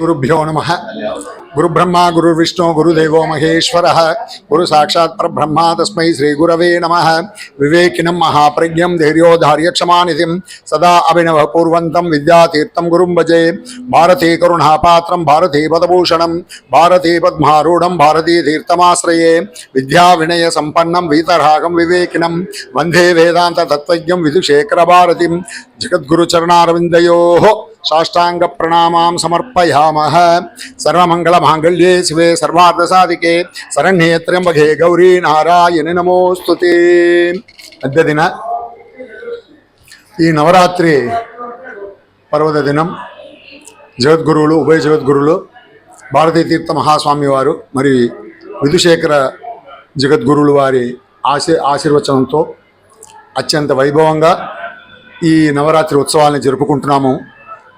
गुरुभ्यो नम। गुरुब्रह्म, गुरुर्विष्णु, गुरुदेवो महेश्वरः। गुरुसाक्षात् परब्रह्मा तस्मै श्रीगुरवे नमः। विवेकिनं महाप्रज्ञं धैर्योधार्यक्षमानिधिं सदा अभिनव पूर्वन्तं विद्यातीर्थ गुरु भजे। भारते भारती भारते पदभूषणं, भारते पद्मारूढं, भारती तीर्थमाश्रये। विद्याविनयसम्पन्नं, वीतरागं, विवेकिनं। वंदे विदुशेखर भारती వినయ జగద్గురు చరణారవిందయో సాష్టాంగ ప్రణామాం సమర్పయామః సర్వమంగళ శివే సర్వార్థ సాధికే గౌరీ నారాయణి నమోస్తుతే అద్య దిన ఈ నవరాత్రి పర్వత దినం జగద్గురువులు ఉభయ జగద్గురులు భారతీ తీర్థ మహాస్వామి వారు మరి విధుశేఖర జగద్గురువులు వారి ఆశీ ఆశీర్వచనంతో అత్యంత వైభవంగా ఈ నవరాత్రి ఉత్సవాల్ని జరుపుకుంటున్నాము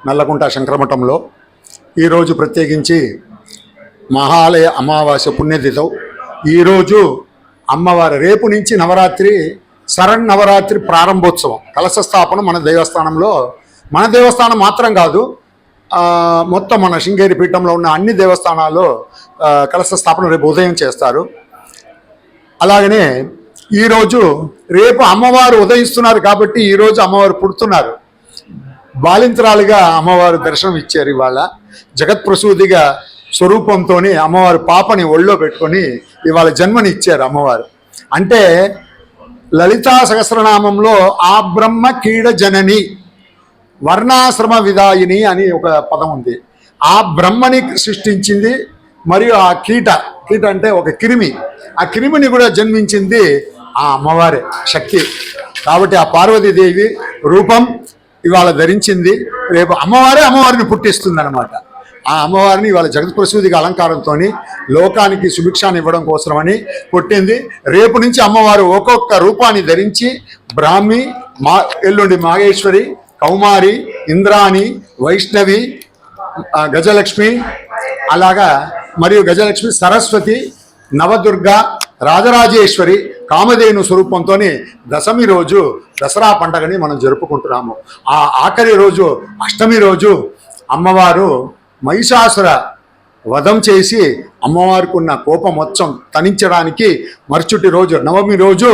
నల్లకుంట శంకరమఠంలో. ఈరోజు ప్రత్యేకించి మహాలయ అమావాస్య పుణ్యతిథం ఈరోజు అమ్మవారి రేపు నుంచి నవరాత్రి శరణ్ నవరాత్రి ప్రారంభోత్సవం. కలశ స్థాపన మన దేవస్థానంలో. మన దేవస్థానం మాత్రం కాదు మొత్తం మన శృంగేరి పీఠంలో ఉన్న అన్ని దేవస్థానాల్లో కలశ స్థాపన రేపు ఉదయం చేస్తారు. అలాగనే ఈరోజు రేపు అమ్మవారు ఉదయిస్తున్నారు కాబట్టి ఈరోజు అమ్మవారు పుడుతున్నారు. బాలింతరాలుగా అమ్మవారు దర్శనం ఇచ్చారు ఇవాళ. జగత్ప్రసూదిగా స్వరూపంతోని అమ్మవారు పాపని ఒళ్ళో పెట్టుకొని ఇవాళ జన్మని ఇచ్చారు అమ్మవారు. అంటే లలితా సహస్రనామంలో ఆ బ్రహ్మ కీడ జనని వర్ణాశ్రమ విదాయిని అని ఒక పదం ఉంది. ఆ బ్రహ్మని సృష్టించింది మరియు ఆ కీట కీట అంటే ఒక క్రిమి. ఆ క్రిమిని కూడా జన్మించింది ఆ అమ్మవారే శక్తి. కాబట్టి ఆ పార్వతీదేవి రూపం ఇవాళ ధరించింది. రేపు అమ్మవారే అమ్మవారిని పుట్టిస్తుంది అనమాట ఆ అమ్మవారిని ఇవాళ జగత్ప్రసూదిగా అలంకారంతో లోకానికి సుభిక్షాన్ని ఇవ్వడం కోసమని పుట్టింది రేపు నుంచి అమ్మవారు ఒక్కొక్క రూపాన్ని ధరించి బ్రాహ్మి మా ఎల్లుండి మాగేశ్వరి కౌమారి ఇంద్రాణి వైష్ణవి గజలక్ష్మి అలాగా మరియు గజలక్ష్మి సరస్వతి నవదుర్గ రాజరాజేశ్వరి కామధేను స్వరూపంతో దశమి రోజు దసరా పండగని మనం జరుపుకుంటున్నాము. ఆ ఆఖరి రోజు అష్టమి రోజు అమ్మవారు మహిషాసుర వధం చేసి అమ్మవారికి ఉన్న కోపం మొత్తం తనించడానికి మరుచుటి రోజు నవమి రోజు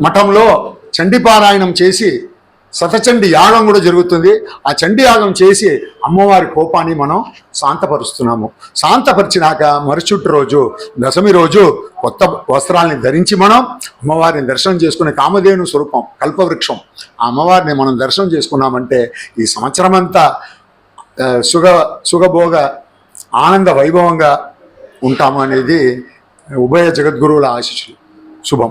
మఠంలో చండీపారాయణం చేసి శతచండి యాగం కూడా జరుగుతుంది. ఆ చండి యాగం చేసి అమ్మవారి కోపాన్ని మనం శాంతపరుస్తున్నాము. శాంతపరిచినాక మరుచుట్టు రోజు దశమి రోజు కొత్త వస్త్రాల్ని ధరించి మనం అమ్మవారిని దర్శనం చేసుకునే కామధేను స్వరూపం కల్పవృక్షం ఆ అమ్మవారిని మనం దర్శనం చేసుకున్నామంటే ఈ సంవత్సరం అంతా సుగ సుగభోగ ఆనంద వైభవంగా ఉంటాము అనేది ఉభయ జగద్గురువుల ఆశీస్సులు శుభం.